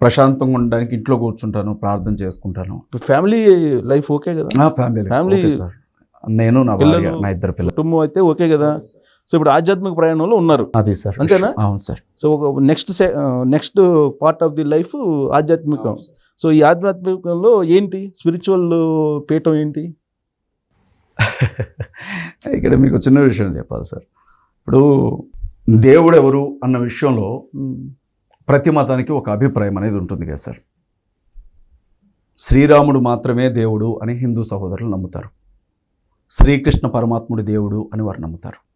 ప్రశాంతంగా ఉండడానికి ఇంట్లో కూర్చుంటాను ప్రార్థన చేసుకుంటాను. ఫ్యామిలీ లైఫ్ ఓకే కదా? Family okay sir. నేను నా పిల్లలు- నా ఇద్దరు పిల్లలు. కుటుంబం అయితే ఓకే కదా? సో ఇప్పుడు ఆధ్యాత్మిక ప్రయాణంలో ఉన్నారు. అది సార్. అంతేనా? అవును సార్. సో ఒక next next part of the life ఆధ్యాత్మికం. సో ఈ ఆధ్యాత్మికంలో ఏంటి? స్పిరిచువల్ పీఠం ఏంటి? ఇక్కడ మీకు చిన్న విషయం చెప్పాలి సార్. ఇప్పుడు దేవుడు ఎవరు అన్న విషయంలో ప్రతి మతానికి ఒక అభిప్రాయం అనేది ఉంటుంది కదా సార్. శ్రీరాముడు మాత్రమే దేవుడు అని హిందూ సహోదరులు నమ్ముతారు. శ్రీకృష్ణ పరమాత్ముడు దేవుడు అని వారు నమ్ముతారు.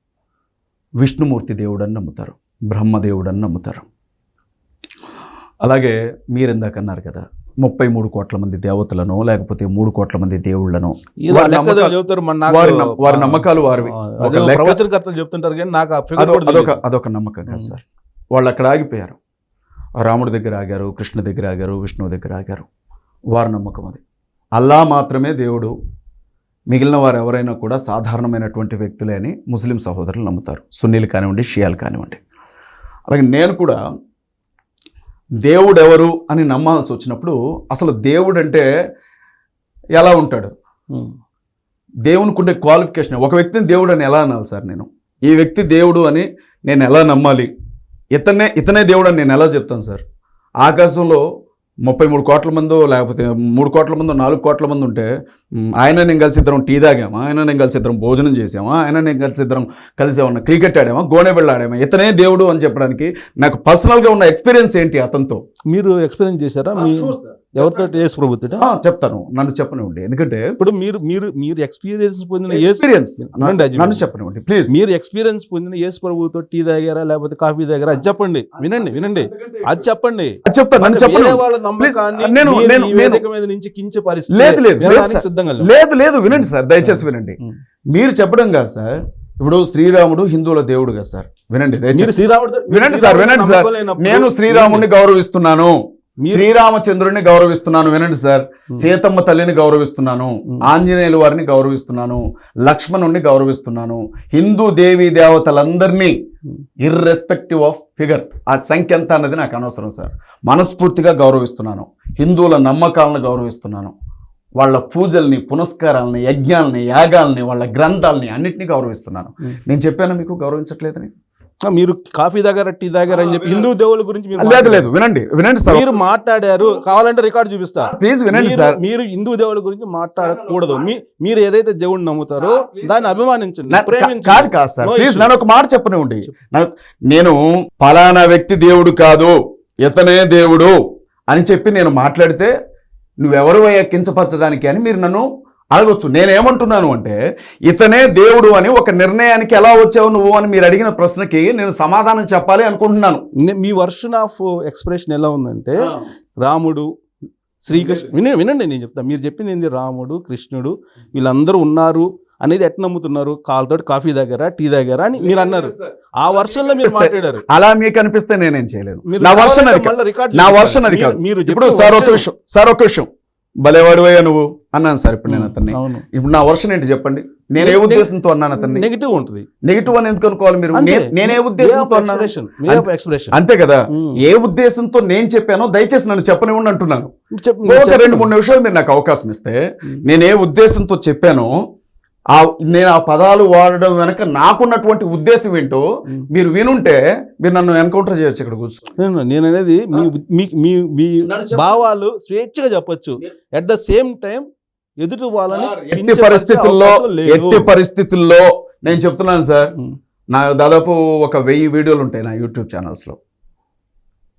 విష్ణుమూర్తి దేవుడు అని నమ్ముతారు. బ్రహ్మదేవుడు అని నమ్ముతారు. అలాగే మీరు ఇందాక అన్నారు కదా ముప్పై మూడు కోట్ల మంది దేవతలను లేకపోతే మూడు కోట్ల మంది దేవుళ్ళను ఏదో వారి నమ్మకాలు- వారివి. చెప్తుంటారు కానీ నాకు అదొక నమ్మకం కదా. సార్. వాళ్ళు అక్కడ ఆగిపోయారు. రాముడి దగ్గర ఆగారు కృష్ణ దగ్గర ఆగారు విష్ణువు దగ్గర ఆగారు. వారి నమ్మకం అది. అల్లా మాత్రమే దేవుడు. మిగిలిన వారు ఎవరైనా కూడా సాధారణమైనటువంటి వ్యక్తులే అని ముస్లిం సహోదరులు నమ్ముతారు. సున్నీలు కానివ్వండి షియాలు కానివ్వండి. అలాగే నేను కూడా దేవుడు ఎవరు అని నమ్మాల్సి వచ్చినప్పుడు అసలు దేవుడు అంటే ఎలా ఉంటాడు. దేవునికి ఉండే క్వాలిఫికేషన్. ఒక వ్యక్తిని దేవుడు అని ఎలా అనాలి సార్ నేను? ఈ వ్యక్తి దేవుడు అని నేను ఎలా నమ్మాలి? ఇతనే ఇతనే దేవుడు అని నేను ఎలా చెప్తాను సార్? ఆకాశంలో ముప్పై మూడు కోట్ల మందో లేకపోతే మూడు కోట్ల మందో నాలుగు కోట్ల మంది ఉంటే ఆయన నేను కలిసి ఇద్దరం టీ తాగామా? ఆయన నేను కలిసి ఇద్దరం భోజనం చేసామా? ఆయన నేను కలిసి ఇద్దరం కలిసి ఏమన్నా క్రికెట్ ఆడామా? గోనె ఆడామా? ఇతనే దేవుడు అని చెప్పడానికి నాకు పర్సనల్గా ఉన్న ఎక్స్పీరియన్స్ ఏంటి అతనితో? మీరు ఎక్స్పీరియన్స్ చేశారా? మీ ఎవరితో యేసు ప్రభుత్వ ఆ, చెప్తాను. నన్ను చెప్పనివ్వండి. ఎందుకంటే ఇప్పుడు మీరు మీరు మీరు ఎక్స్పీరియన్స్ పొందిన ఎక్స్పీరియన్స్ నన్ను. చెప్పనివ్వండి ప్లీజ్ మీరు ఎక్స్పీరియన్స్ పొందిన యేసు ప్రభుతో టీ తాగారా లేకపోతే కాఫీ తాగారా? అది చెప్పండి. వినండి వినండి. అది చెప్పండి. అది చెప్తాను నన్ను వాళ్ళ నమ్మకాన్ని నేను- నేను- వేదిక మీద నుంచి లేదు, లేదు. సిద్ధంగా. లేదు లేదు వినండి సార్ దయచేసి వినండి. మీరు చెప్పడం కాదు సార్ ఇప్పుడు శ్రీరాముడు హిందువుల దేవుడు కదా సార్. వినండి మీరు వినండి సార్ వినండి సార్. నేను శ్రీరాముడిని గౌరవిస్తున్నాను. శ్రీరామచంద్రుడిని గౌరవిస్తున్నాను వినండి సార్. సీతమ్మ తల్లిని గౌరవిస్తున్నాను. ఆంజనేయుల వారిని గౌరవిస్తున్నాను లక్ష్మణుణ్ణి గౌరవిస్తున్నాను హిందూ దేవీ దేవతలందరినీ. ఇర్రెస్పెక్టివ్ ఆఫ్ ఫిగర్ ఆ సంఖ్య ఎంత అన్నది నాకు అనవసరం సార్ మనస్ఫూర్తిగా గౌరవిస్తున్నాను హిందువుల నమ్మకాలను గౌరవిస్తున్నాను వాళ్ళ పూజల్ని పునస్కారాలని యజ్ఞాలని యాగాల్ని వాళ్ళ గ్రంథాలని అన్నిటినీ గౌరవిస్తున్నాను. నేను చెప్పాను మీకు గౌరవించట్లేదని మీరు కాఫీ దగ్గర టీ దగ్గర అని చెప్పి హిందూ దేవుళ్ళ గురించి లేదు. లేదు వినండి వినండి సార్. మీరు మాట్లాడారు కావాలంటే రికార్డు చూపిస్తా. ప్లీజ్ వినండి సార్. మీరు హిందూ దేవుళ్ళ గురించి మాట్లాడకూడదు. మీరు ఏదైతే దేవుడిని నమ్ముతారో దాన్ని అభిమానించండి కాదు కాదు సార్. ప్లీజ్. నన్ను ఒక మాట చెప్పనివ్వండి నేను పలానా వ్యక్తి దేవుడు కాదు ఇతనే దేవుడు అని చెప్పి నేను మాట్లాడితే నువ్వెవరు కించపరచడానికి అని మీరు నన్ను అడగొచ్చు. నేనేమంటున్నాను అంటే ఇతనే దేవుడు అని ఒక నిర్ణయానికి ఎలా వచ్చావు నువ్వు అని మీరు అడిగిన ప్రశ్నకి నేను సమాధానం చెప్పాలి అనుకుంటున్నాను. మీ వర్షన్ ఆఫ్ ఎక్స్ప్రెషన్ ఎలా ఉందంటే రాముడు శ్రీకృష్ణ వినండి. వినండి నేను చెప్తా. మీరు చెప్పింది ఏంది? రాముడు కృష్ణుడు వీళ్ళందరూ ఉన్నారు అనేది ఎట్లా నమ్ముతున్నారు? కాళ్ళతోటి కాఫీ దగ్గర టీ దగ్గర అని మీరు అన్నారు. ఆ వర్షంలో మీరు మాట్లాడారు. అలా మీకు అనిపిస్తే నేనేం చేయలేను. నా వర్షన్ అది నా. వర్షన్ అది మీరు- కాదు. మీరు ఇప్పుడు సార్ ఒక విషయం సార్ ఒక విషయం. భలేవాడు అయ్యా నువ్వు. అన్నాను సార్ ఇప్పుడు నేను అతన్ని. ఇప్పుడు నా వర్షన్ ఏంటి చెప్పండి? నేను ఏ ఉద్దేశంతో అన్నాను అతన్ని? నెగిటివ్ ఉంటుంది. నెగిటివ్ అని ఎందుకు అనుకోవాలి మీరు? నేనే ఉద్దేశంతో అన్నాను? అంతే- ఎక్స్ప్రెషన్ అంతే కదా? ఏ ఉద్దేశంతో నేను చెప్పానో దయచేసి నన్ను చెప్పనివ్వండి అంటున్నాను. ఒక రెండు మూడు నిమిషాలు మీరు నాకు అవకాశం ఇస్తే నేను ఏ ఉద్దేశంతో చెప్పానో ఆ నేను ఆ పదాలు వాడడం వెనక నాకున్నటువంటి ఉద్దేశం ఏంటో మీరు వినుంటే మీరు నన్ను ఎన్కౌంటర్ చేయొచ్చు ఇక్కడ కూర్చొని నేను అనేది మీ మీ భావాలు స్వేచ్ఛగా చెప్పొచ్చు. అట్ ద సేమ్ టైం ఎదుటి వాళ్ళని ఎట్టి కించపరిచే పరిస్థితుల్లో. ఎట్టి పరిస్థితుల్లో నేను చెప్తున్నాను సార్. నా దాదాపు ఒక వెయ్యి వీడియోలు ఉంటాయి నా యూట్యూబ్ ఛానల్స్లో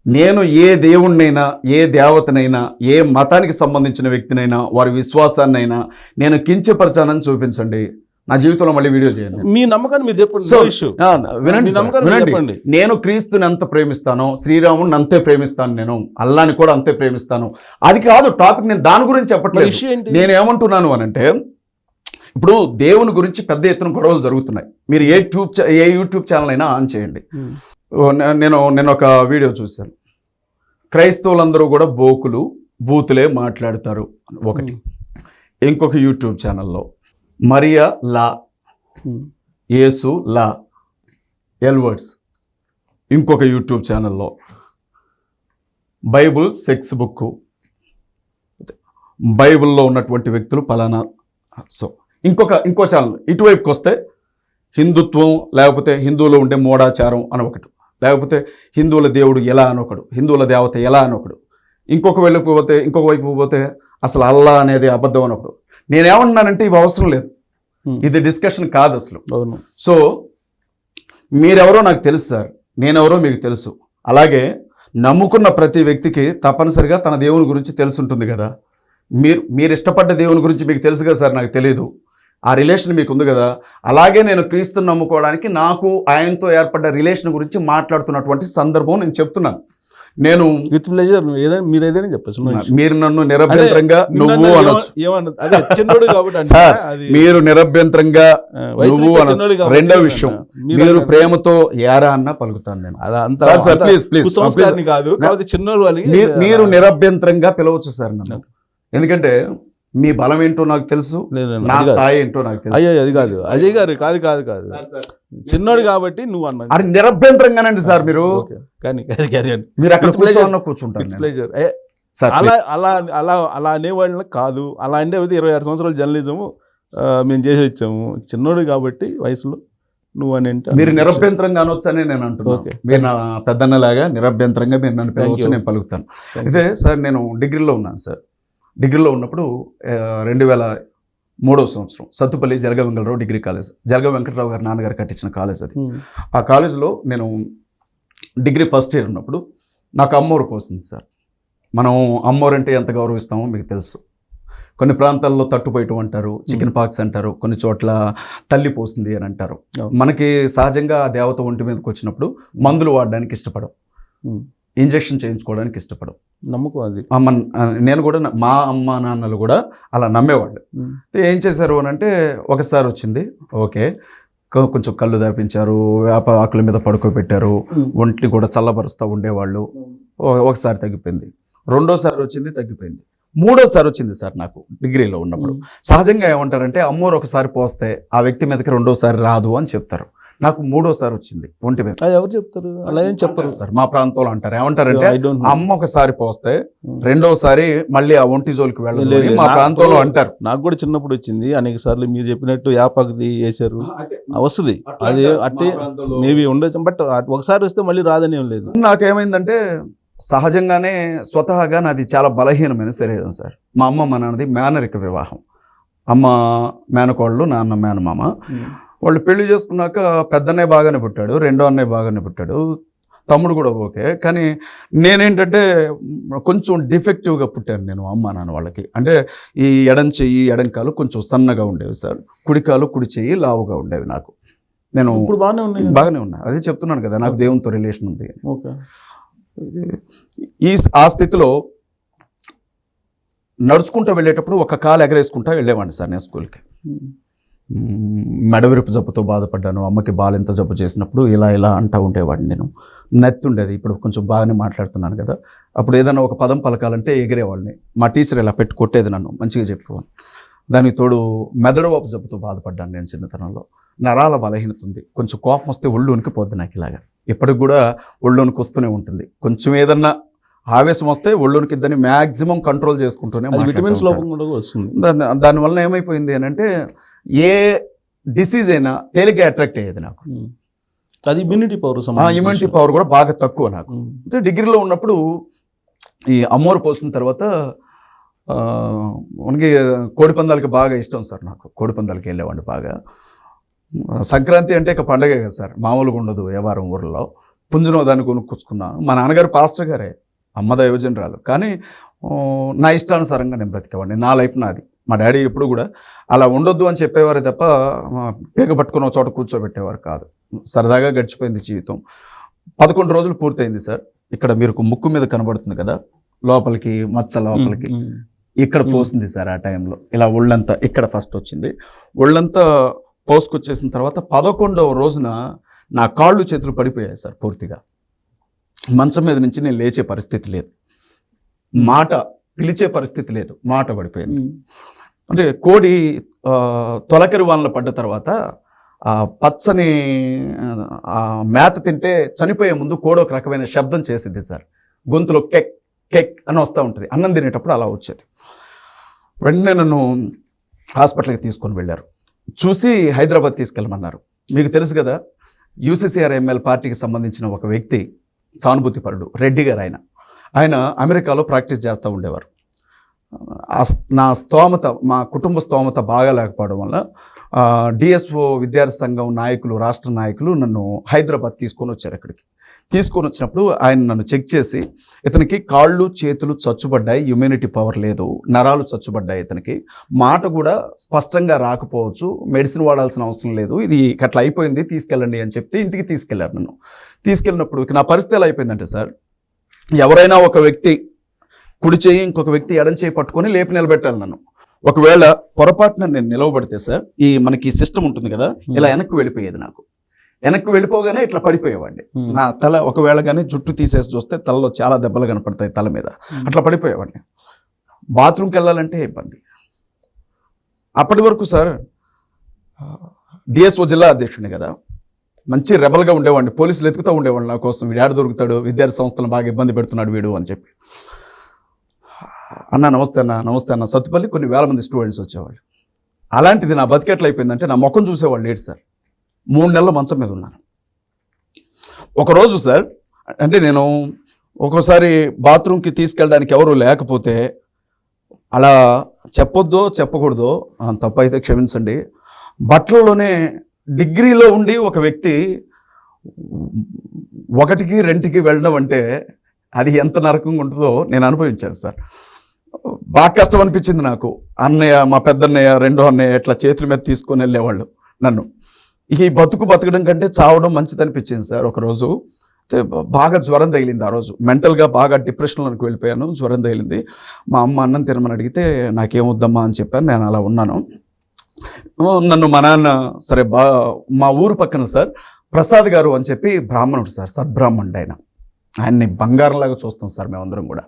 నేను ఏ దేవుణ్ణైనా ఏ దేవతనైనా ఏ మతానికి సంబంధించిన వ్యక్తినైనా వారి విశ్వాసాన్నైనా నేను కించపరచానని చూపించండి నా జీవితంలో మళ్ళీ వీడియో చేయండి. మీ నమ్మకాన్ని మీరు చెప్పండి వినండి వినండి. నేను క్రీస్తుని ఎంత ప్రేమిస్తానో శ్రీరాముని అంతే ప్రేమిస్తాను నేను అల్లాని కూడా అంతే ప్రేమిస్తాను. అది కాదు టాపిక్ నేను దాని గురించి చెప్పట్లేదు. నేను ఏమంటున్నాను అని అంటే ఇప్పుడు దేవుని గురించి పెద్ద ఎత్తున గొడవలు జరుగుతున్నాయి. మీరు ఏ ట్యూబ్ ఏ యూట్యూబ్ ఛానల్ అయినా ఆన్ చేయండి. నే- నేను నేను ఒక వీడియో చూశాను. క్రైస్తవులందరూ కూడా బోకులు బూతులే మాట్లాడతారు. ఒకటి. ఇంకొక యూట్యూబ్ ఛానల్లో. మరియా లా. యేసు లా. ఎల్వర్డ్స్ ఇంకొక యూట్యూబ్ ఛానల్లో. బైబుల్ సెక్స్ బుక్ బైబిల్లో ఉన్నటువంటి వ్యక్తులు పలానా. సో ఇంకొక ఇంకో ఛానల్. ఇటువైపుకి వస్తే హిందుత్వం లేకపోతే హిందువులో ఉండే మూఢాచారం అని ఒకటి. లేకపోతే హిందువుల దేవుడు ఎలా అని ఒకడు. హిందువుల దేవత ఎలా అని ఒకడు. ఇంకొక వైపు పోతే ఇంకొక వైపు పోతే అసలు అల్లా అనేది అబద్ధం అని ఒకడు నేనేమన్నానంటే ఇవి అవసరం లేదు. ఇది డిస్కషన్ కాదు అసలు. సో మీరెవరో నాకు తెలుసు సార్. నేనెవరో మీకు తెలుసు. అలాగే నమ్ముకున్న ప్రతి వ్యక్తికి తప్పనిసరిగా తన దేవుని గురించి తెలుసుంటుంది కదా. మీరు మీరు ఇష్టపడ్డ దేవుని గురించి మీకు తెలుసు కదా సార్ నాకు తెలియదు ఆ రిలేషన్ మీకు ఉంది కదా. అలాగే నేను క్రీస్తుని నమ్ముకోవడానికి నాకు ఆయనతో ఏర్పడ్డ రిలేషన్ గురించి మాట్లాడుతున్నటువంటి సందర్భం నేను చెప్తున్నాను. నేను విత్ ప్లెజర్ ఏదైనా మీరు ఏదైనా చెప్పచ్చు మీరు నన్ను నిరభ్యంతరంగా నువ్వు అనొచ్చు మీరు నిరభ్యంతరంగా నువ్వు అనొచ్చు. రెండో. విషయం మీరు. ప్రేమతో యారా అన్న పలుకుతాను నేను కాదు మీరు నిరభ్యంతరంగా పిలవచ్చు సార్ నన్ను ఎందుకంటే మీ బలం ఏంటో నాకు తెలుసు నా అది కాదు. స్థాయి ఏంటో నాకు తెలుసు. అయ్యో అది కాదు. అజయ్ గారు కాదు కాదు కాదు. చిన్నోడు కాబట్టి నువ్వు అన్నా అది నిరభ్యంతరంగానండి సార్ మీరు. ఓకే. కానీ. మీరు అక్కడ. కూర్చోన్న కూర్చుంటారు అలా అలా అలా అలా అనేవాళ్ళని కాదు. అలా అంటే ఇరవై ఆరు సంవత్సరాల జర్నలిజం మేము చేసి వచ్చాము. చిన్నోడు కాబట్టి వయసులో నువ్వు అని అంటే మీరు నిరభ్యంతరంగా అనొచ్చని నేను అంటున్నాను. ఓకే. మీరు నా పెద్దన్నలాగా నిరభ్యంతరంగా మీరు నన్ను పిలవచ్చు. నేను పలుకుతాను. అయితే సార్ నేను డిగ్రీలో ఉన్నాను సార్. డిగ్రీలో ఉన్నప్పుడు రెండు వేల మూడో సంవత్సరం సత్తుపల్లి జలగ వెంకటరావు డిగ్రీ కాలేజ్. జలగ వెంకటరావు గారి నాన్నగారు కట్టించిన కాలేజ్ అది. ఆ కాలేజ్లో నేను డిగ్రీ ఫస్ట్ ఇయర్ ఉన్నప్పుడు నాకు అమ్మోరు పోసింది సార్. మనం అమ్మోరు అంటే ఎంత గౌరవిస్తామో మీకు తెలుసు. కొన్ని ప్రాంతాల్లో తట్టుపోయటం అంటారు చికెన్ పాక్స్ అంటారు కొన్ని చోట్ల తల్లి పోస్తుంది అని అంటారు. మనకి సహజంగా ఆ దేవత ఒంటి మీదకి వచ్చినప్పుడు మందులు వాడడానికి ఇష్టపడం. ఇంజెక్షన్ చేయించుకోవడానికి ఇష్టపడం నమ్మకం అది. అమ్మ నేను కూడా మా అమ్మ నాన్నలు కూడా అలా నమ్మేవాళ్ళు. ఏం చేశారు అని అంటే ఒకసారి వచ్చింది ఓకే కొంచెం కళ్ళు దాపించారు వేప ఆకుల మీద పడుకోబెట్టారు ఒంటిని కూడా చల్లబరుస్తూ ఉండేవాళ్ళు. ఒకసారి తగ్గిపోయింది. రెండోసారి వచ్చింది తగ్గిపోయింది. మూడోసారి వచ్చింది సార్ నాకు డిగ్రీలో ఉన్నప్పుడు. సహజంగా ఏమంటారంటే అమ్మోరు ఒకసారి పోస్తే ఆ వ్యక్తి మీదకి రెండోసారి రాదు అని చెప్తారు. నాకు మూడోసారి వచ్చింది ఒంటి మీద. అది ఎవరు చెప్తారు? అలా ఏం చెప్పరు. సార్ మా ప్రాంతంలో అంటారు. ఏమంటారంటే. అమ్మ ఒకసారి పోస్తే Hmm. రెండోసారి మళ్ళీ ఆ ఒంటి జోలికి వెళ్ళదు లేదు, అని లేదు. మా ప్రాంతంలో అంటారు. నాకు కూడా చిన్నప్పుడు వచ్చింది. అనేక సార్లు మీరు చెప్పినట్టు యాపాకుది వేసారు వస్తుంది. అది అట్టే మేబీ ఉండొచ్చు. బట్ ఒకసారి వస్తే మళ్ళీ రాదని ఏం లేదు. నాకేమైందంటే సహజంగానే స్వతహాగా నాది చాలా బలహీనమైన శరీరం సార్. మా అమ్మ మా నాన్నది మేనరిక వివాహం. అమ్మ మేనకోళ్ళు నాన్న మేనమామ. వాళ్ళు పెళ్ళి చేసుకున్నాక పెద్దన్నయ్య బాగానే పుట్టాడు రెండో అన్నయ్య బాగానే పుట్టాడు తమ్ముడు కూడా ఓకే. కానీ నేనేంటంటే కొంచెం డిఫెక్టివ్గా పుట్టాను నేను అమ్మ నాన్న వాళ్ళకి. అంటే ఈ ఎడం చెయ్యి ఎడం కాలు కొంచెం సన్నగా ఉండేవి సార్. కుడికాలు కుడి చెయ్యి లావుగా ఉండేవి నాకు. నేను ఇప్పుడు బాగానే ఉన్నాయి. బాగానే ఉన్నా. అదే చెప్తున్నాను కదా నాకు దేవునితో రిలేషన్ ఉంది ఈ ఆ స్థితిలో నడుచుకుంటూ వెళ్ళేటప్పుడు ఒక కాలు ఎగరేసుకుంటా వెళ్ళేవాడిని సార్ నేను స్కూల్కి. మెడవిరుపు జబ్బుతో బాధపడ్డాను అమ్మకి బాలింత జబ్బు చేసినప్పుడు ఇలా ఇలా అంటూ ఉండేవాడిని నేను. నెత్తుండేది ఇప్పుడు కొంచెం బాగానే మాట్లాడుతున్నాను కదా. అప్పుడు ఏదైనా ఒక పదం పలకాలంటే ఎగిరేవాడిని. మా టీచర్ ఇలా పెట్టి కొట్టేది నన్ను మంచిగా చెప్పేవాడిని. దానికి తోడు మెదడు వాపు జబ్బుతో బాధపడ్డాను నేను చిన్నతనంలో. నరాల బలహీనత ఉంది. కొంచెం కోపం వస్తే ఒళ్ళు ఉనికిపోద్ది నాకు ఇలాగా. ఇప్పటికి కూడా ఒళ్ళు వస్తూనే ఉంటుంది. కొంచెం ఏదన్నా ఆవేశం వస్తే ఒళ్ళు ఉనికిద్దని మ్యాక్సిమం కంట్రోల్ చేసుకుంటూనే విటమిన్స్ లోపం కూడా వస్తుంది. దాని దానివల్ల ఏమైపోయింది అని అంటే ఏ డిసీజ్ అయినా తేలిగ్గా అట్రాక్ట్ అయ్యేది నాకు. అది ఇమ్యూనిటీ పవర్ ఇమ్యూనిటీ పవర్ కూడా బాగా తక్కువ నాకు. అయితే డిగ్రీలో ఉన్నప్పుడు ఈ అమ్మోరు పోసిన తర్వాత మనకి కోడి పందాలకి బాగా ఇష్టం సార్ నాకు. కోడి పందాలకి వెళ్ళేవాడిని బాగా. సంక్రాంతి అంటే ఇక పండగే కదా సార్. మామూలుగా ఉండదు వారం ఊర్లో. పుంజునో దాన్ని కొనుక్కొచ్చుకున్నాను. మా నాన్నగారు పాస్టర్ గారే. అమ్మ దైవజనరాలు. కానీ నా ఇష్టానుసారంగా నేను బ్రతికేవాడిని. నా లైఫ్ నాది. మా డాడీ ఎప్పుడు కూడా అలా ఉండొద్దు అని చెప్పేవారే తప్ప పీక పట్టుకుని ఒక చోట కూర్చోబెట్టేవారు కాదు. సరదాగా గడిచిపోయింది జీవితం. పదకొండు రోజులు పూర్తయింది సార్. ఇక్కడ మీరు ముక్కు మీద కనబడుతుంది కదా లోపలికి మచ్చ లోపలికి. ఇక్కడ పోసింది సార్ ఆ టైంలో. ఇలా ఒళ్ళంతా ఇక్కడ ఫస్ట్ వచ్చింది. ఒళ్ళంతా పోసుకొచ్చేసిన తర్వాత పదకొండవ రోజున నా కాళ్ళు చేతులు పడిపోయాయి సార్ పూర్తిగా. మంచం మీద నుంచి నేను లేచే పరిస్థితి లేదు. మాట పిలిచే పరిస్థితి లేదు. మాట పడిపోయింది. అంటే కోడి తొలకరి వానలు పడ్డ తర్వాత ఆ పచ్చని ఆ మేత తింటే చనిపోయే ముందు కోడి ఒక రకమైన శబ్దం చేసింది సార్. గొంతులో కెక్ కెక్ అని వస్తూ ఉంటుంది. అన్నం తినేటప్పుడు అలా వచ్చేది. వెంటనే నన్ను హాస్పిటల్కి తీసుకొని వెళ్ళారు. చూసి హైదరాబాద్ తీసుకెళ్ళమన్నారు. మీకు తెలుసు కదా యూసీసీఆర్ ఎంఎల్ పార్టీకి సంబంధించిన ఒక వ్యక్తి సానుభూతిపరుడు రెడ్డి గారు ఆయన ఆయన అమెరికాలో ప్రాక్టీస్ చేస్తూ ఉండేవారు. నా స్తోమత మా కుటుంబ స్తోమత బాగా లేకపోవడం వల్ల డిఎస్ఓ విద్యార్థి సంఘం నాయకులు రాష్ట్ర నాయకులు నన్ను హైదరాబాద్ తీసుకొని వచ్చారు అక్కడికి. తీసుకొని వచ్చినప్పుడు ఆయన నన్ను చెక్ చేసి ఇతనికి కాళ్ళు చేతులు చచ్చుబడ్డాయి ఇమ్యూనిటీ పవర్ లేదు నరాలు చచ్చుబడ్డాయి ఇతనికి మాట కూడా స్పష్టంగా రాకపోవచ్చు మెడిసిన్ వాడాల్సిన అవసరం లేదు ఇది అట్లా అయిపోయింది తీసుకెళ్ళండి అని చెప్తే ఇంటికి తీసుకెళ్ళారు నన్ను. తీసుకెళ్ళినప్పుడు నా పరిస్థితి ఎలా అయిపోయిందంటే సార్ ఎవరైనా ఒక వ్యక్తి కుడి చేయి ఇంకొక వ్యక్తి ఎడం చేయి పట్టుకొని లేపి నిలబెట్టాలి నన్ను. ఒకవేళ పొరపాటున నేను నిలవబడితే సార్ ఈ మనకి సిస్టమ్ ఉంటుంది కదా ఇలా వెనక్కి వెళ్ళిపోయేది నాకు. వెనక్కి వెళ్ళిపోగానే ఇట్లా పడిపోయేవాడిని. నా తల ఒకవేళ కానీ జుట్టు తీసేసి చూస్తే తలలో చాలా దెబ్బలు కనపడతాయి తల మీద. అట్లా పడిపోయేవాడిని. బాత్రూమ్కి వెళ్ళాలంటే ఇబ్బంది. అప్పటి వరకు సార్ డిఎస్ఓ జిల్లా అధ్యక్షుడిని కదా మంచి రెబల్గా ఉండేవాడిని. పోలీసులు ఎతుకుతూ ఉండేవాళ్ళు నా కోసం. వీడు ఆడ దొరుకుతాడు? విద్యార్థి సంస్థలను బాగా ఇబ్బంది పెడుతున్నాడు వీడు అని చెప్పి. అన్న నమస్తే అన్న నమస్తే అన్న. సత్తుపల్లి కొన్ని వేల మంది స్టూడెంట్స్ వచ్చేవాళ్ళు. అలాంటిది నా బతికెట్లా అయిపోయిందంటే నా ముఖం చూసేవాళ్ళు లేడు సార్. మూడు నెలల మంచం మీద ఉన్నాను. ఒకరోజు సార్ అంటే నేను ఒక్కోసారి బాత్రూమ్కి తీసుకెళ్ళడానికి ఎవరు లేకపోతే అలా చెప్పొద్దో చెప్పకూడదో తప్పైతే అయితే క్షమించండి. బట్టలలోనే డిగ్రీలో ఉండి ఒక వ్యక్తి ఒకటికి రెండుకి వెళ్ళడం అంటే అది ఎంత నరకంగా ఉంటుందో నేను అనుభవించాను సార్. బాగా కష్టం అనిపించింది నాకు. అన్నయ్య మా పెద్దన్నయ్య రెండో అన్నయ్య ఇట్లా చేతుల మీద తీసుకొని వెళ్ళేవాళ్ళు నన్ను. ఈ బతుకు బతకడం కంటే చావడం మంచిది అనిపించింది సార్ ఒకరోజు. బాగా జ్వరం తగిలింది ఆ రోజు. మెంటల్గా బాగా డిప్రెషన్లోకి వెళ్ళిపోయాను జ్వరం తగిలింది. మా అమ్మ అన్నం తినమని అడిగితే నాకేమొద్దమ్మా అని చెప్పాను. నేను అలా ఉన్నాను. నన్ను మా నాన్న సరే బా మా ఊరు పక్కన సార్ ప్రసాద్ గారు అని చెప్పి బ్రాహ్మణుడు సార్ సద్బ్రాహ్మణుడు ఆయన ఆయన్ని బంగారంలాగా చూస్తాం సార్ మేమందరం కూడా.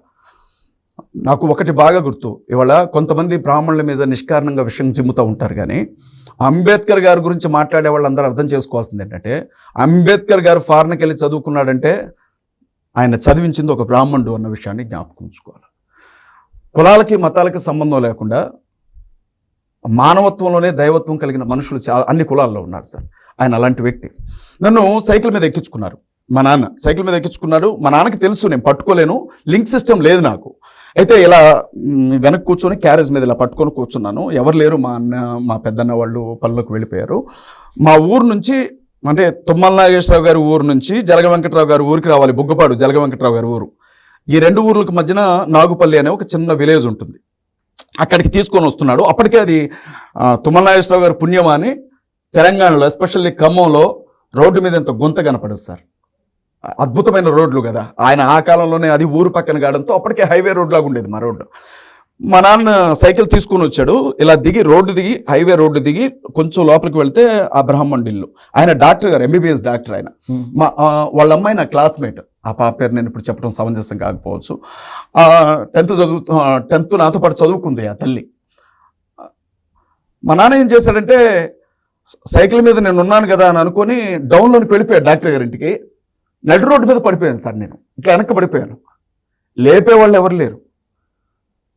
నాకు ఒకటి బాగా గుర్తు ఇవాళ కొంతమంది బ్రాహ్మణుల మీద నిష్కారణంగా విషయం చిమ్ముతూ ఉంటారు కానీ అంబేద్కర్ గారి గురించి మాట్లాడే వాళ్ళందరూ అర్థం చేసుకోవాల్సింది ఏంటంటే అంబేద్కర్ గారు ఫారెన్కి వెళ్ళి చదువుకున్నాడంటే ఆయన చదివించింది ఒక బ్రాహ్మణుడు అన్న విషయాన్ని జ్ఞాపకం ఉంచుకోవాలి. కులాలకి మతాలకి సంబంధం లేకుండా మానవత్వంలోనే దైవత్వం కలిగిన మనుషులు చాలా అన్ని కులాల్లో ఉన్నారు సార్. ఆయన అలాంటి వ్యక్తి. నన్ను సైకిల్ మీద ఎక్కించుకున్నారు. మా నాన్న సైకిల్ మీద ఎక్కించుకున్నాడు. మా నాన్నకి తెలుసు నేను పట్టుకోలేను. లింక్ సిస్టమ్ లేదు నాకు. అయితే ఇలా వెనక్కి కూర్చొని క్యారేజ్ మీద ఇలా పట్టుకొని కూర్చున్నాను. ఎవరు లేరు మా అన్న మా పెద్దన్న వాళ్ళు పనులకు వెళ్ళిపోయారు. మా ఊరు నుంచి అంటే తుమ్మల నాగేశ్వరరావు గారి ఊరు నుంచి జలగ వెంకటరావు గారి ఊరికి రావాలి. బుగ్గపాడు జలగ వెంకటరావు గారి ఊరు. ఈ రెండు ఊర్లకు మధ్యన నాగుపల్లి అనే ఒక చిన్న విలేజ్ ఉంటుంది. అక్కడికి తీసుకొని వస్తున్నాడు. అప్పటికే అది ఆ, తుమ్మల నాగేశ్వరరావు గారి పుణ్యమా అని తెలంగాణలో ఎస్పెషల్లీ ఖమ్మంలో రోడ్డు మీద ఎంత గుంత కనపడదు సార్. అద్భుతమైన రోడ్లు కదా. ఆయన ఆ కాలంలోనే అది ఊరు పక్కన కావడంతో అప్పటికే హైవే రోడ్ లాగా ఉండేది మా రోడ్డు. మా నాన్న సైకిల్ తీసుకొని వచ్చాడు. ఇలా దిగి రోడ్డు దిగి హైవే రోడ్డు దిగి కొంచెం లోపలికి వెళ్తే ఆ బ్రాహ్మణుడి ఇల్లు. ఆయన డాక్టర్ గారు ఎంబీబీఎస్ డాక్టర్ ఆయన. మా ఆ, వాళ్ళ అమ్మాయి నా క్లాస్మేట్. ఆ పాప పేరు నేను ఇప్పుడు చెప్పడం సమంజసం కాకపోవచ్చు. టెన్త్ చదువు టెన్త్ నాతో పాటు చదువుకుంది ఆ తల్లి. మా నాన్న ఏం చేశాడంటే సైకిల్ మీద నేను ఉన్నాను కదా అని అనుకొని డౌన్లోకి వెళ్ళిపోయాడు డాక్టర్ గారి ఇంటికి. నడి రోడ్డు మీద పడిపోయాను సార్ నేను. ఇట్లా వెనక్కి పడిపోయాను. లేపే వాళ్ళు ఎవరు లేరు.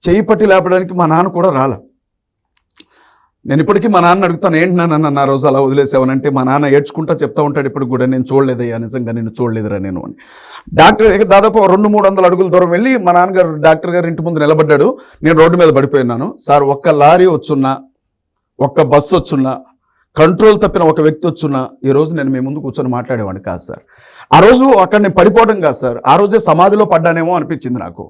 చేయి పట్టి లేపడానికి మా నాన్న కూడా రాల. నేను ఇప్పటికీ మా నాన్న అడుగుతాను ఏంటి నాన్న నా రోజు అలా వదిలేసావనంటే మా నాన్న ఏడ్చుకుంటా చెప్తా ఉంటాడు ఇప్పుడు కూడా నేను చూడలేదయ్యా నిజంగా నేను చూడలేదురా నేను అని. డాక్టర్ దగ్గర దాదాపు రెండు మూడు వందల అడుగుల దూరం వెళ్ళి మా నాన్నగారు డాక్టర్ గారి ఇంటి ముందు నిలబడ్డాడు. నేను రోడ్డు మీద పడిపోయినాను. సార్ ఒక్క లారీ వచ్చున్నా ఒక్క బస్సు వచ్చున్నా కంట్రోల్ తప్పిన ఒక వ్యక్తి వచ్చున్నా ఈ రోజు నేను మీ ముందు కూర్చొని మాట్లాడేవాడిని కాదు సార్. ఆ రోజు అక్కడ నేను పడిపోవడం కాదు సార్. ఆ రోజే సమాధిలో పడ్డానేమో అనిపించింది నాకు.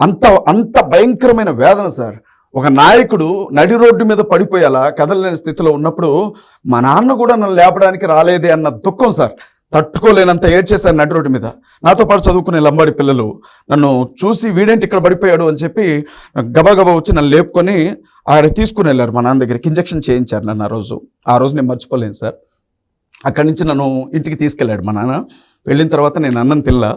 అంత అంత భయంకరమైన వేదన సార్. ఒక నాయకుడు నడి రోడ్డు మీద పడిపోయేలా కదలలేని స్థితిలో ఉన్నప్పుడు మా నాన్న కూడా నన్ను లేపడానికి రాలేదే అన్న దుఃఖం సార్. తట్టుకోలేనంత ఏడ్చేశారు నడి రోడ్డు మీద. నాతో పాటు చదువుకునే లంబాడి పిల్లలు నన్ను చూసి వీడేంటి ఇక్కడ పడిపోయాడు అని చెప్పి గబగబా వచ్చి నన్ను లేపుకొని ఆడ తీసుకుని వెళ్ళారు. మా నాన్న దగ్గరికి ఇంజక్షన్ చేయించారు నన్ను ఆ రోజు. ఆ రోజు నేను మర్చిపోలేను సార్. అక్కడి నుంచి నన్ను ఇంటికి తీసుకెళ్ళాడు మా నాన్న. వెళ్ళిన తర్వాత నేను అన్నం తిల్లా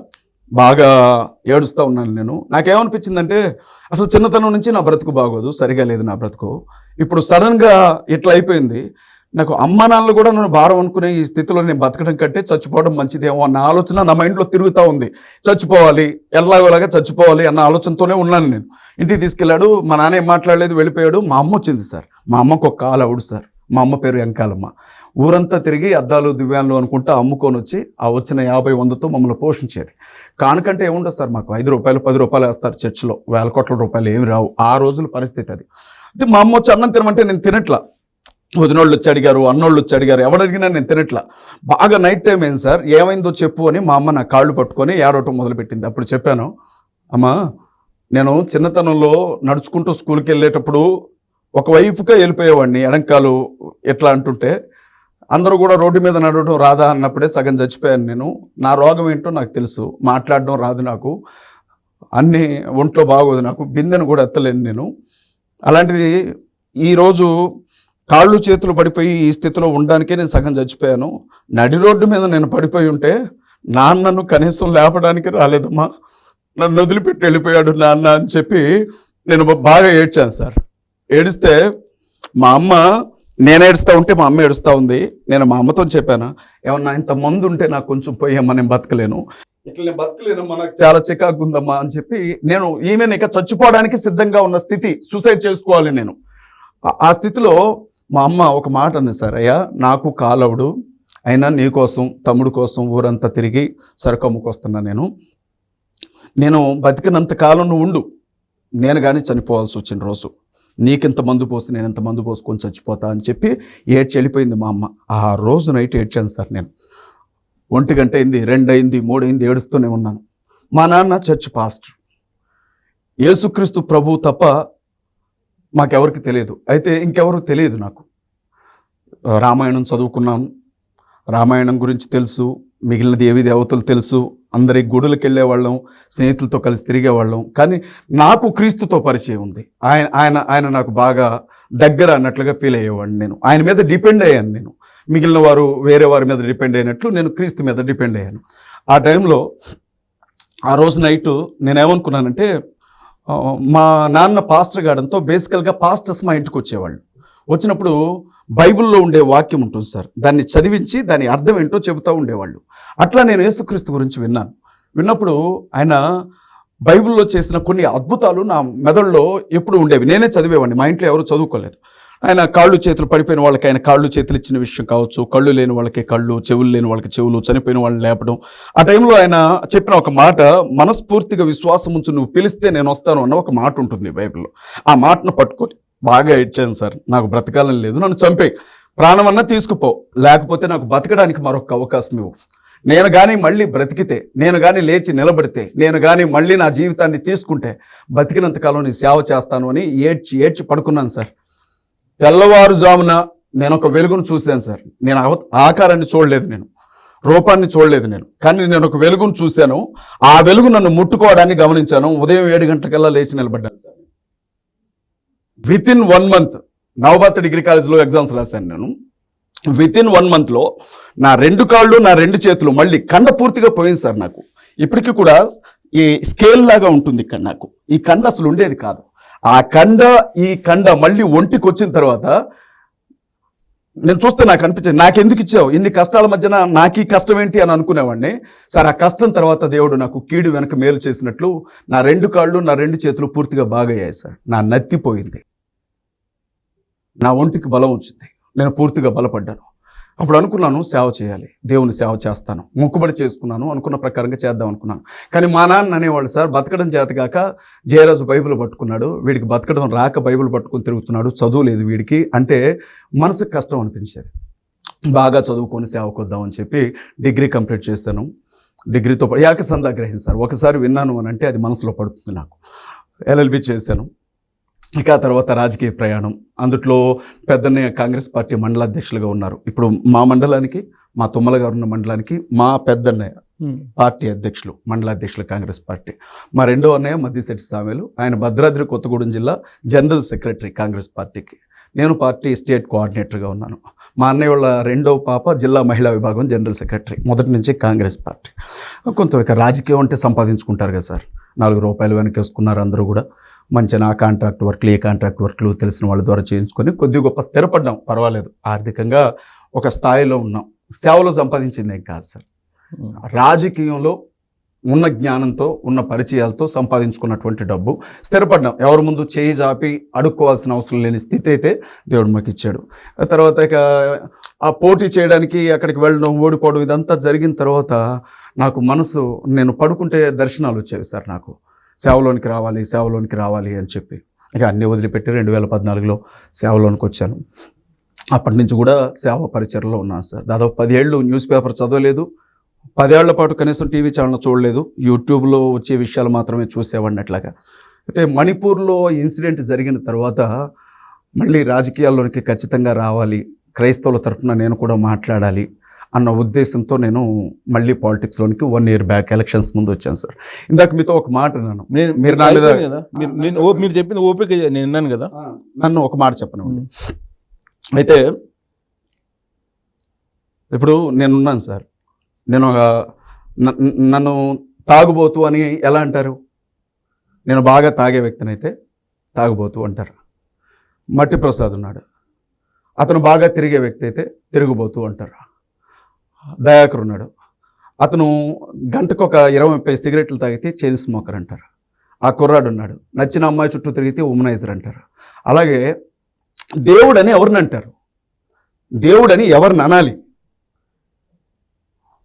బాగా ఏడుస్తూ ఉన్నాను నేను. నాకేమనిపించిందంటే అసలు చిన్నతనం నుంచి నా బ్రతుకు బాగోదు సరిగా లేదు నా బ్రతుకు. ఇప్పుడు సడన్గా ఇట్లా అయిపోయింది. నాకు అమ్మ నాన్నలు కూడా నన్ను భారం అనుకునే ఈ స్థితిలో నేను బతకడం కంటే చచ్చిపోవడం మంచిదేమో అన్న ఆలోచన నా మైండ్లో తిరుగుతూ ఉంది. చచ్చిపోవాలి ఎలాగోలాగా చచ్చిపోవాలి అన్న ఆలోచనతోనే ఉన్నాను నేను. ఇంటికి తీసుకెళ్ళాడు మా నాన్న ఏం మాట్లాడలేదు వెళ్ళిపోయాడు. మా అమ్మ వచ్చింది సార్. మా అమ్మకు ఒక కాలు అవుడు సార్. మా అమ్మ పేరు వెంకాలమ్మ. ఊరంతా తిరిగి అద్దాలు దివ్యాన్లు అనుకుంటా అమ్ముకొని వచ్చి ఆ వచ్చిన యాభై వందతో మమ్మల్ని పోషించేది. కానికంటే ఏముండదు సార్ మాకు? ఐదు రూపాయలు పది రూపాయలు వేస్తారు చర్చిలో. వేల కోట్ల రూపాయలు ఏమి రావు. ఆ రోజుల పరిస్థితి అది. అయితే మా అమ్మ వచ్చి అన్నం తినమంటే నేను తినట్లా. వదినోళ్ళు వచ్చి అడిగారు అన్నోళ్ళు వచ్చి అడిగారు ఎవడు అడిగినా నేను తినట్లా. బాగా నైట్ టైం ఏం సార్? ఏమైందో చెప్పు అని మా అమ్మ నా కాళ్ళు పట్టుకొని ఏడవటం మొదలుపెట్టింది. అప్పుడు చెప్పాను అమ్మా నేను చిన్నతనంలో నడుచుకుంటూ స్కూల్కి వెళ్ళేటప్పుడు ఒకవైపుగా వెళ్ళిపోయేవాడిని. ఎడంకాలు ఎట్లా అంటుంటే అందరూ కూడా రోడ్డు మీద నడవడం రాదా అన్నప్పుడే సగం చచ్చిపోయాను నేను. నా రోగం ఏంటో నాకు తెలుసు. మాట్లాడడం రాదు నాకు. అన్నీ ఒంట్లో బాగోదు నాకు. బిందెను కూడా ఎత్తలేను నేను. అలాంటిది ఈరోజు కాళ్ళు చేతులు పడిపోయి ఈ స్థితిలో ఉండడానికే నేను సగం చచ్చిపోయాను. నడి రోడ్డు మీద నేను పడిపోయి ఉంటే నాన్నను కనీసం లేపడానికి రాలేదమ్మా. నన్ను వదిలిపెట్టి వెళ్ళిపోయాడు నాన్న అని చెప్పి నేను బాగా ఏడ్చాను సార్. ఏడిస్తే మా అమ్మ నేను ఏడుస్తూ ఉంటే మా అమ్మ ఏడుస్తూ ఉంది. నేను మా అమ్మతో చెప్పాను ఏమన్నా ఇంత మందు ఉంటే నాకు కొంచెం పోయమ్మా నేను బతకలేను. ఇట్లా నేను బతకలేనమ్మా నాకు చాలా చికాకు ఉందమ్మా అని చెప్పి నేను ఈమెను ఇక చచ్చిపోవడానికి సిద్ధంగా ఉన్న స్థితి సూసైడ్ చేసుకోవాలి నేను. ఆ- ఆ స్థితిలో మా అమ్మ ఒక మాట అంది సార్ అయ్యా నాకు కాలవుడు అయినా నీ కోసం తమ్ముడు కోసం ఊరంతా తిరిగి సరుకు అమ్ముకొస్తున్నా నేను. నేను బతికినంత కాలం నువ్వు ఉండు. నేను కానీ చనిపోవాల్సి వచ్చిన రోజు. నీకింత మందు పోసి నేను ఇంత మందు పోసుకొని చచ్చిపోతా అని చెప్పి ఏడ్చి వెళ్ళిపోయింది మా అమ్మ. ఆ రోజు నైట్ ఏడ్చాను సార్ నేను. ఒంటి గంట అయింది రెండు అయింది మూడు అయింది ఏడుస్తూనే ఉన్నాను. మా నాన్న చర్చ్ పాస్టర్. యేసుక్రీస్తు ప్రభు తప్ప మాకెవరికి తెలియదు. అయితే ఇంకెవరు తెలియదు నాకు. రామాయణం చదువుకున్నాను. రామాయణం గురించి తెలుసు. మిగిలిన దేవి దేవతలు తెలుసు? అందరి గుడులకు వెళ్ళేవాళ్ళం స్నేహితులతో కలిసి తిరిగేవాళ్ళం. కానీ నాకు క్రీస్తుతో పరిచయం ఉంది. ఆయన ఆయన ఆయన నాకు బాగా దగ్గర అన్నట్లుగా ఫీల్ అయ్యేవాడిని నేను. ఆయన మీద డిపెండ్ అయ్యాను నేను. మిగిలిన వారు వేరే వారి మీద డిపెండ్ అయినట్లు నేను క్రీస్తు మీద డిపెండ్ అయ్యాను. ఆ టైంలో ఆ రోజు నైట్ నేనేమనుకున్నానంటే మా నాన్న పాస్టర్ గాడంతో బేసికల్గా పాస్టర్స్ మా ఇంటికి వచ్చేవాళ్ళు. వచ్చినప్పుడు బైబిల్లో ఉండే వాక్యం ఉంటుంది సార్. దాన్ని చదివించి దాని అర్థం ఏంటో చెబుతూ ఉండేవాళ్ళు. అట్లా నేను యేసుక్రీస్తు గురించి విన్నాను. విన్నప్పుడు ఆయన బైబిల్లో చేసిన కొన్ని అద్భుతాలు నా మెదడులో ఎప్పుడు ఉండేవి. నేనే చదివేవాడిని. మా ఇంట్లో ఎవరు చదువుకోలేదు. ఆయన కాళ్ళు చేతులు పడిపోయిన వాళ్ళకి ఆయన కాళ్ళు చేతులు ఇచ్చిన విషయం కావచ్చు కళ్ళు లేని వాళ్ళకి కళ్ళు చెవులు లేని వాళ్ళకి చెవులు చనిపోయిన వాళ్ళని లేపడం. ఆ టైంలో ఆయన చెప్పిన ఒక మాట మనస్ఫూర్తిగా విశ్వాసం ఉంచి నువ్వు పిలిస్తే నేను వస్తాను అన్న ఒక మాట ఉంటుంది బైబిల్లో. ఆ మాటను పట్టుకొని బాగా ఇచ్చాను సార్. నాకు బ్రతకాలని లేదు. నన్ను చంపే. ప్రాణమన్నా తీసుకుపో. లేకపోతే నాకు బతకడానికి మరొక అవకాశం ఇవ్వు. నేను కానీ మళ్ళీ బ్రతికితే నేను కానీ లేచి నిలబడితే నేను కానీ మళ్ళీ నా జీవితాన్ని తీసుకుంటే బతికినంతకాలం నీ సేవ చేస్తాను అని ఏడ్చి ఏడ్చి పడుకున్నాను సార్. తెల్లవారుజామున నేను ఒక వెలుగును చూశాను సార్. నేను ఆకారాన్ని చూడలేదు నేను. రూపాన్ని చూడలేదు నేను. కానీ నేను ఒక వెలుగును చూశాను. ఆ వెలుగు నన్ను ముట్టుకోవడాన్ని గమనించాను. ఉదయం ఏడు గంటలకల్లా లేచి నిలబడ్డాను sir. With in one month Navabharata degree కాలేజ్లో ఎగ్జామ్స్ రాశాను నేను. విత్ ఇన్ వన్ మంత్లో నా రెండు కాళ్ళు నా రెండు చేతులు మళ్ళీ కండ పూర్తిగా పోయింది సార్ నాకు. ఇప్పటికీ కూడా ఈ స్కేల్ లాగా ఉంటుంది ఇక్కడ నాకు. ఈ కండ అసలు ఉండేది కాదు. ఆ కండ ఈ కండ మళ్ళీ ఒంటికి వచ్చిన తర్వాత నేను చూస్తే నాకు అనిపించింది నాకెందుకు ఇచ్చావు? ఇన్ని కష్టాల మధ్యన నాకు ఈ కష్టం ఏంటి? అని అనుకునేవాడిని. సార్ ఆ కష్టం తర్వాత దేవుడు నాకు కీడు వెనక మేలు చేసినట్లు నా రెండు కాళ్ళు నా రెండు చేతులు పూర్తిగా బాగయ్యాయి సార్. నా నత్తిపోయింది నా ఒంటికి బలం వచ్చింది. నేను పూర్తిగా బలపడ్డాను. అప్పుడు అనుకున్నాను సేవ చేయాలి. దేవుని సేవ చేస్తాను. మొక్కుబడి చేసుకున్నాను అనుకున్న ప్రకారంగా చేద్దాం అనుకున్నాను. కానీ మా నాన్న అనేవాళ్ళు సార్ బతకడం చేతగాక జయరాజు బైబిల్ పట్టుకున్నాడు. వీడికి బతకడం రాక బైబిల్ పట్టుకుని తిరుగుతున్నాడు. చదువు లేదు వీడికి. అంటే మనసుకు కష్టం అనిపించేది. బాగా చదువుకొని సేవకొద్దామని చెప్పి డిగ్రీ కంప్లీట్ చేశాను. డిగ్రీతో యాక సందా గ్రహించారు ఒకసారి విన్నాను అని అంటే అది మనసులో పడుతుంది నాకు. ఎల్ఎల్బి చేశాను. ఇక తర్వాత రాజకీయ ప్రయాణం. అందుట్లో పెద్దన్నయ్య కాంగ్రెస్ పార్టీ మండలాధ్యక్షులుగా ఉన్నారు. ఇప్పుడు మా మండలానికి మా తుమ్మల గారు ఉన్న మండలానికి మా పెద్దన్నయ్య పార్టీ అధ్యక్షులు మండలాధ్యక్షులు కాంగ్రెస్ పార్టీ. మా రెండో అన్నయ్య మద్దిశెట్టి సామెలు. ఆయన భద్రాద్రి కొత్తగూడెం జిల్లా జనరల్ సెక్రటరీ కాంగ్రెస్ పార్టీకి. నేను పార్టీ స్టేట్ కోఆర్డినేటర్గా ఉన్నాను. మా అన్నయ్య వాళ్ళ రెండో పాప జిల్లా మహిళా విభాగం జనరల్ సెక్రటరీ మొదటి నుంచి కాంగ్రెస్ పార్టీ. కొంత ఇక రాజకీయం అంటే సంపాదించుకుంటారు కదా సార్. నాలుగు రూపాయలు వెనకేసుకున్నారు అందరూ కూడా. మంచిగా ఆ కాంట్రాక్ట్ వర్క్లు ఏ కాంట్రాక్ట్ వర్క్లు తెలిసిన వాళ్ళ ద్వారా చేయించుకొని కొద్ది గొప్ప స్థిరపడ్డాం. పర్వాలేదు. ఆర్థికంగా ఒక స్థాయిలో ఉన్నాం. సేవలో సంపాదించింది ఏం కాదు సార్. రాజకీయంలో ఉన్న జ్ఞానంతో ఉన్న పరిచయాలతో సంపాదించుకున్నటువంటి డబ్బు స్థిరపడ్డాం. ఎవరి ముందు చేయి జాపి అడుక్కోవాల్సిన అవసరం లేని స్థితి అయితే దేవుడు మాకు ఇచ్చాడు తర్వాత ఇక ఆ పోటీ చేయడానికి అక్కడికి వెళ్ళడం ఓడిపోవడం ఇదంతా జరిగిన తర్వాత నాకు మనసు నేను పడుకుంటే దర్శనాలు వచ్చేవి సార్ నాకు. సేవలోనికి రావాలి సేవలోనికి రావాలి అని చెప్పి ఇక అన్నీ వదిలిపెట్టి రెండు వేల పద్నాలుగులో సేవలోనికి వచ్చాను. అప్పటి నుంచి కూడా సేవ పరిచయలో ఉన్నాను సార్. దాదాపు పదేళ్ళు న్యూస్ పేపర్ చదవలేదు. పదేళ్ళ పాటు కనీసం టీవీ ఛానల్ చూడలేదు. యూట్యూబ్లో వచ్చే విషయాలు మాత్రమే చూసేవాడిని అట్లాగా. అయితే మణిపూర్లో ఇన్సిడెంట్ జరిగిన తర్వాత మళ్ళీ రాజకీయాల్లోనికి ఖచ్చితంగా రావాలి. క్రైస్తవుల తరఫున నేను కూడా మాట్లాడాలి. అన్న ఉద్దేశంతో నేను మళ్ళీ పాలిటిక్స్లోనికి వన్ ఇయర్ బ్యాక్ ఎలక్షన్స్ ముందు వచ్చాను సార్. ఇందాక మీతో ఒక మాట అన్నాను. నేను మీరు నా కదా మీరు చెప్పింది ఓపిక నేను విన్నాను కదా. నన్ను ఒక మాట చెప్పను అయితే ఇప్పుడు నేనున్నాను సార్. నేను ఒక నన్ను తాగుబోతు అని ఎలా అంటారు? నేను బాగా తాగే వ్యక్తిని అయితే తాగుబోతు అంటారు. మట్టి ప్రసాద్ ఉన్నాడు. అతను బాగా తిరిగే వ్యక్తి అయితే తిరుగుబోతు అంటారు. దయాకర్ ఉన్నాడు. అతను గంటకు ఒక ఇరవై ముప్పై సిగరెట్లు తాగితే చైన్ స్మోకర్ అంటారు. ఆ కుర్రాడు ఉన్నాడు. నచ్చిన అమ్మాయి చుట్టూ తిరిగితే ఉమనైజర్ అంటారు. అలాగే దేవుడని ఎవరిని అంటారు? దేవుడని ఎవరిని అనాలి?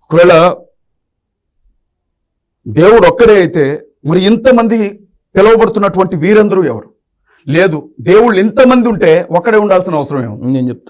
ఒకవేళ దేవుడు ఒక్కడే అయితే మరి ఇంతమంది పిలువబడుతున్నటువంటి వీరందరూ ఎవరు? లేదు దేవుళ్ళు ఇంతమంది ఉంటే ఒక్కడే ఉండాల్సిన అవసరం ఏమో నేను చెప్తా.